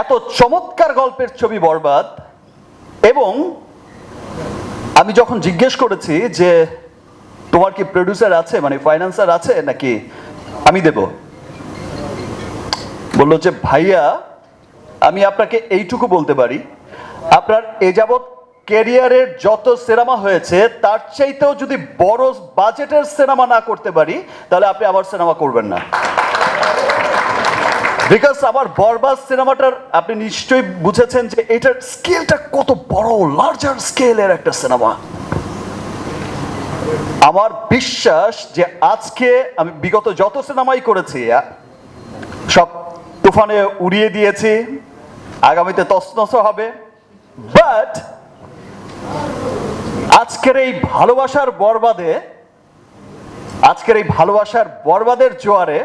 এত চমৎকার গল্পের ছবি বরবাদ, এবং আমি যখন জিজ্ঞেস করেছি যে তোমার কি প্রডিউসার আছে মানে ফাইন্যান্সার আছে নাকি, আমি দেব। বলল যে, ভাইয়া, আমি আপনাকে এইটুকু বলতে পারি, আপনার এ যাবৎ ক্যারিয়ারের যত সিনেমা হয়েছে, তার চাইতেও যদি বড় বাজেটের সিনেমা না করতে পারি, তাহলে আপনি আমার সিনেমা করবেন না। বিকজ আমার বরবাদ সিনেমাটার আপনি নিশ্চয়ই বুঝেছেন যে এটার স্কেলটা কত বড় লার্জার স্কেলের একটা সিনেমা। আমার বিশ্বাস যে আজকে আমি বিগত যত সিনেমাই করেছি সব তুফানে উড়িয়ে দিয়েছি, আগামীতে তসনস হবে। বাট আজকের এই ভালোবাসার বরবাদে, আজকের এই ভালোবাসার বরবাদের জোয়ারে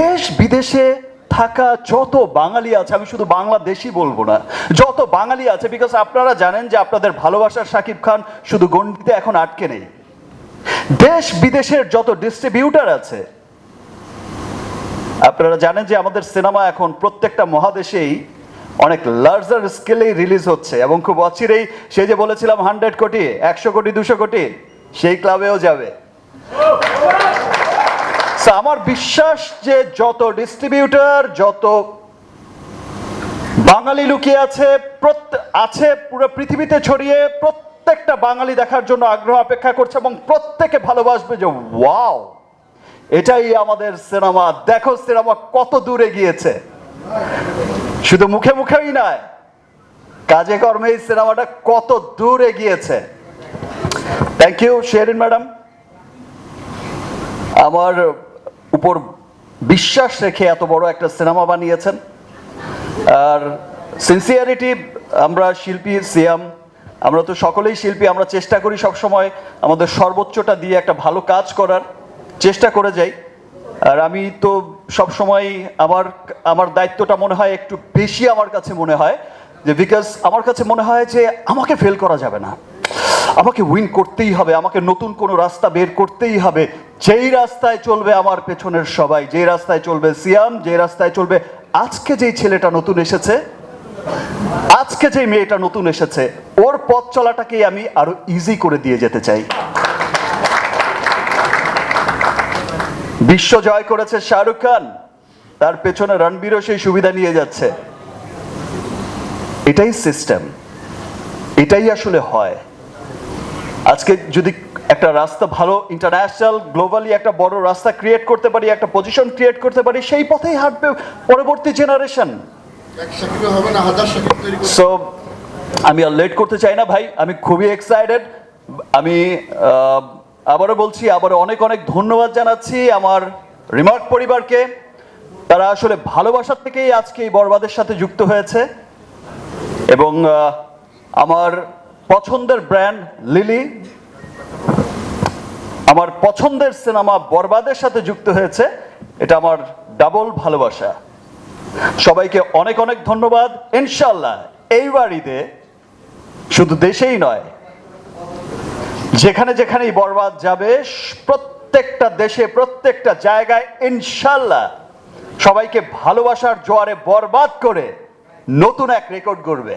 দেশ বিদেশে থাকা যত বাঙালি আছে, আমি শুধু বাংলাদেশি বলব না, যত বাঙালি আছে বিকজ আপনারা জানেন যে আপনাদের ভালোবাসার শাকিব খান শুধু গণ্ডিতে এখন আটকে নেই। দেশ বিদেশের যত ডিস্ট্রিবিউটার আছে, আপনারা জানেন যে আমাদের সিনেমা এখন প্রত্যেকটা মহাদেশেই অনেক লার্জার স্কেলেই রিলিজ হচ্ছে, এবং খুব অচিরেই সে যে বলেছিলাম হান্ড্রেড কোটি, একশো কোটি, দুশো কোটি, সেই ক্লাবেও যাবে। আমার বিশ্বাস যে যত ডিস্ট্রিবিউটার যত বাঙালি লুকিয়ে আছে আছে পুরো পৃথিবীতে ছড়িয়ে প্রত্যেকটা বাঙালি দেখার জন্য আগ্রহ অপেক্ষা করছে এবং প্রত্যেকে ভালোবাসবে যে, ওয়াও, এটাই আমাদের সিনেমা। দেখো সিনেমা কত দূরে গিয়েছে শুধু মুখে মুখেই নয়, কাজে কর্মে এই সিনেমাটা কত দূরে গিয়েছে থ্যাংক ইউ শেরিন ম্যাডাম। আমার উপর বিশ্বাস রেখে এত বড় একটা সিনেমা বানিয়েছেন। আর সিনসিয়ারিটি আমরা শিল্পী সিয়াম আমরা তো সকলেই শিল্পী, আমরা চেষ্টা করি সব সময় আমাদের সর্বোচ্চটা দিয়ে একটা ভালো কাজ করার, চেষ্টা করে যাই। আর আমি তো সব সময় আমার আমার দায়িত্বটা মনে হয় একটু বেশি আমার কাছে মনে হয়, যে বিকজ আমার কাছে মনে হয় যে আমাকে ফেল করা যাবে না। আমাকে উইন করতেই হবে, আমাকে নতুন কোনো রাস্তা বের করতেই হবে। যেই রাস্তায় চলবে আমার পেছনের সবাই, যেই রাস্তায় চলবে সিয়াম, যেই রাস্তায় চলবে আজকে যেই ছেলেটা নতুন এসেছে, আজকে যে মেয়েটা নতুন এসেছে, ওর পথ চলাটাকেই আমি আরও ইজি করে দিয়ে যেতে চাই। বিশ্ব জয় করেছে শাহরুখ খান, তার পেছনে রণবীরও সেই সুবিধা নিয়ে যাচ্ছে। এটাই সিস্টেম এটাই আসলে হয়। আজকে যদি একটা রাস্তা ভালো ইন্টারন্যাশনাল গ্লোবালি একটা বড় রাস্তা ক্রিয়েট করতে পারি একটা পজিশন ক্রিয়েট করতে পারি সেই পথেই হাঁটবে পরবর্তী জেনারেশন সো আমি আর লেট করতে চাই না ভাই আমি খুবই এক্সাইটেড আমি আবারও বলছি আবারও অনেক অনেক ধন্যবাদ জানাচ্ছি আমার রিমার্ক পরিবারকে। তারা আসলে ভালোবাসা থেকেই আজকে এই বরবাদের সাথে যুক্ত হয়েছে। এবং আমার পছন্দের ব্র্যান্ড লিলি। আমার পছন্দের সিনেমা বরবাদের সাথে যুক্ত হয়েছে। এটা আমার ডাবল ভালোবাসা। সবাইকে অনেক অনেক ধন্যবাদ। ইনশাল্লাহ এই বাড়িতে শুধু দেশেই নয়, যেখানে যেখানেই বরবাদ যাবে, প্রত্যেকটা দেশে, প্রত্যেকটা জায়গায় ইনশাল্লাহ সবাইকে ভালোবাসার জোয়ারে বরবাদ করে নতুন এক রেকর্ড করবে